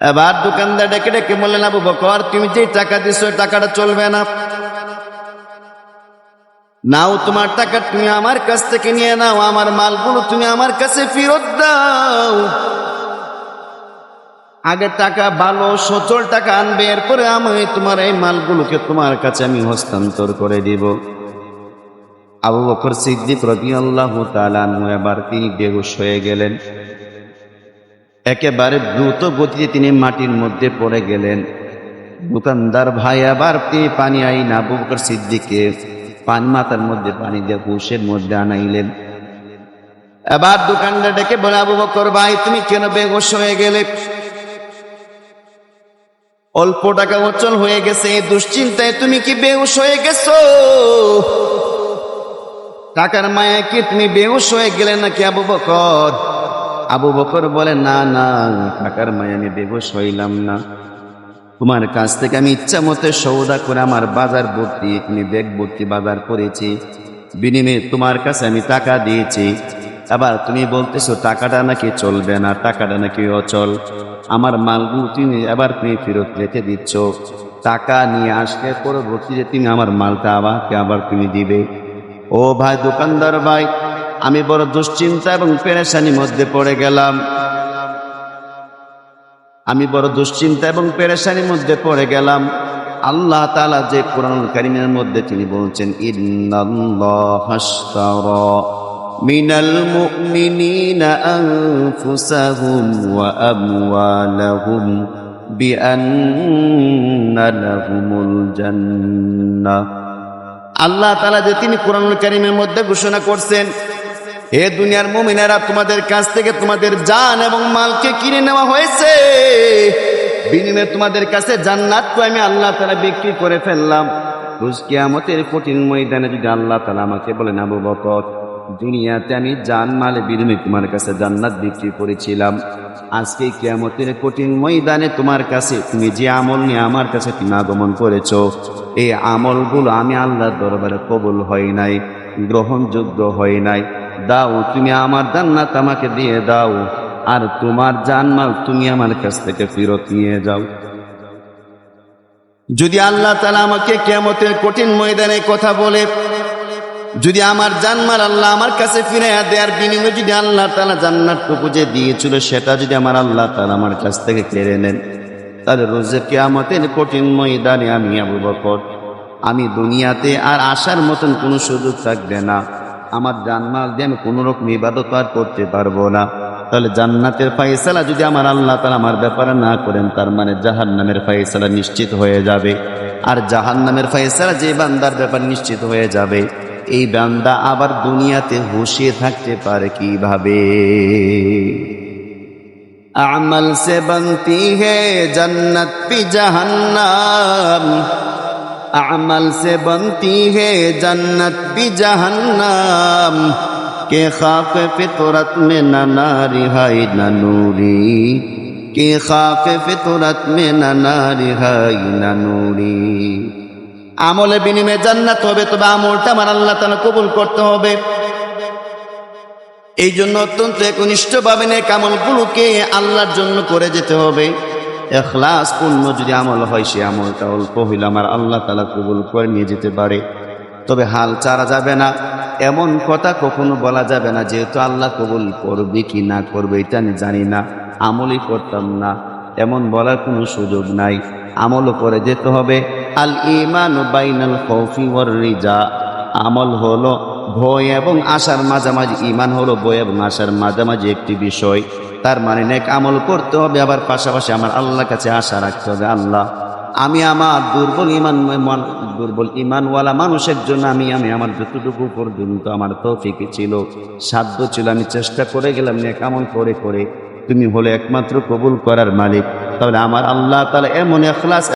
এবার দোকানদার ডেকে ডেকে বললেন, আবু বকর, তুমি যে টাকা দিছো টাকাটা চলবে না। নাও তোমার টাকা তুমি আমার কাছ থেকে নিয়ে নাও, আমার মালগুলো তুমি আমার কাছে ফেরত দাও। আগে টাকা ভালো, সচল টাকা আনবে, এরপরে আমি তোমার এই মালগুলোকে তোমার কাছে আমি হস্তান্তর করে দিব। আবু বকর সিদ্দিক রবি আল্লাহ তালানু এবার তিনি বেহুশ হয়ে গেলেন। একেবারে দ্রুত গতিতে তিনি মাটির মধ্যে পড়ে গেলেন। দোকানদার ভাই আবার তিনি পানি আইন, আবু বকর সিদ্দিককে পান মাথার মধ্যে পানি দিয়ে হুশের মধ্যে আনাইলেন। এবার দোকানদার ডেকে বলে, আবু বকর ভাই, তুমি কেন বেহুশ হয়ে গেলে? অল্প টাকা অচল হয়ে গেছে দুশ্চিন্তায় তুমি কি বেহুশ হয়ে গেছো? টাকার মায়া কি তুমি বেহুশ হয়ে গেলে নাকি আবু বকর? আবু বকর বলে, না না টাকার মায়া আমি বেহুশ হইলাম না। তোমার কাছ থেকে আমি ইচ্ছা মতো সৌদা করে আমার বাজার ভর্তি, তুমি ব্যাগ ভর্তি বাজার করেছি। বিনিময়ে তোমার কাছে আমি টাকা দিয়েছি। আবার তুমি বলতেছো, টাকাটা নাকি চলবে না, টাকাটা নাকি অচল। আমার মালগুলো তুমি আবার তুমি ফেরত রেখে দিচ্ছ। টাকা নিয়ে আসলে পরবর্তীতে তুমি আমার মালটা আমাকে আবার তুমি দিবে। ও ভাই, দোকানদার ভাই আমি বড় দুশ্চিন্তা এবং পেরেশানির মধ্যে পড়ে গেলাম। আমি বড় দুশ্চিন্তা এবং পেরেশানির মধ্যে পড়ে গেলাম। আল্লাহ তালা যে কোরআন কারিমের মধ্যে তিনি বলছেন আমওয়ালাহুম বিআন্না আল্লাহ তালা যে তিনি কোরআনুল কারিমের মধ্যে ঘোষণা করছেন হে দুনিয়ার মুমিনেরা তোমাদের কাছ থেকে তোমাদের জান এবং মালকে কিনে নেওয়া হয়েছে। বিনিময়ে তোমাদের কাছে জান্নাত তো আমি আল্লাহ তাআলা বিক্রি করে ফেললাম। কিয়ামতের কঠিন ময়দানে যদি আল্লাহ তাআলা আমাকে বলেন, আবু বকর, দুনিয়াতে আমি জান, মালে বিনিময়ে তোমার কাছে জান্নাত বিক্রি করেছিলাম। আজকে কিয়ামতের কঠিন ময়দানে তোমার কাছে তুমি যে আমল নিয়ে আমার কাছে তুমি আগমন করেছ, এই আমলগুলো আমি আল্লাহর দরবারে কবুল হয় নাই। গ্রহণযোগ্য হয় নাই। দাও, তুমি আমার জান্নাত আমাকে দিয়ে দাও। আর তোমার জানমাল তুমি আমার কাছ থেকে ফেরত নিয়ে যাও। যদি আল্লাহ তালা আমাকে কেমতের কঠিন ময়দানে কথা বলে, যদি আমার জানমাল আল্লাহ আমার কাছে ফিরে দেওয়ার বিনিময়ে যদি আল্লাহ তালা জান্নাতটুকু যে দিয়েছিল, সেটা যদি আমার আল্লাহ তালা আমার কাছ থেকে কেড়ে নেন, তাহলে রোজে কেয়ামতের কঠিন ময়দানে আমি আবু বকর আমি দুনিয়াতে আর আসার মতন কোনো সুযোগ থাকবে না। আমার জানমাল দিয়ে আমি কোনো রকম ইবাদত আর করতে পারব না। তাহলে জান্নাতের ফাইসালা যদি আমার আল্লাহ তালা আমার ব্যাপারে না করেন, তার মানে জাহান নামের ফাইসালা নিশ্চিত হয়ে যাবে। আর জাহান নামের ফাইসালা যে বান্দার ব্যাপার নিশ্চিত হয়ে যাবে, এই বান্দা আবার দুনিয়াতে হুশিয়ে থাকতে পারে কীভাবে? আমল সে বনতি হে জন্নত পি জাহান্নাম अमल से बनती है जन्नत भी जहन्नम के खाक फितरत में न नारी है न नूरी के खाक फितरत में न नारी है न नूरी আমলে বিনিময়ে জান্নাত হবে তবে আমলটা আমার আল্লাহ তালা কবুল করতে হবে এই জন্য অত্যন্ত একনিষ্ঠ ভাবে নেক আমলগুলোকে আল্লাহর জন্য করে যেতে হবে এখলাস পূর্ণ যদি আমল হয় সে আমলটা অল্প হইলে আমার আল্লাহ তালা কবুল করে নিয়ে যেতে পারে। তবে হাল চারা যাবে না। এমন কথা কখনো বলা যাবে না, যেহেতু আল্লাহ কবুল করবে কি না করবে এটা আমি জানি না, আমলই করতাম না, এমন বলার কোনো সুযোগ নাই। আমলও করে যেতে হবে। আল ইমান বাইনাল খৌফি ওয়ার রিজা, আমল হলো ভয় এবং আশার মাঝামাঝি। ইমান হলো ভয় এবং আশার মাঝামাঝি একটি বিষয়। তার মানে নেক আমল করতে হবে, আবার পাশাপাশি আমার আল্লাহ কাছে আশা রাখতে হবে, আল্লাহ। আমি আমার দুর্বল ইমান দুর্বল ইমানওয়ালা মানুষের জন্য আমি আমি আমার যতটুকু পর্যন্ত আমার তৌফিক ছিল, সাধ্য ছিল, আমি চেষ্টা করে গেলাম নেক আমল করে করে। তুমি হলে একমাত্র কবুল করার মালিক। তাহলে আমার আল্লাহ তাহলে এমন এখলাস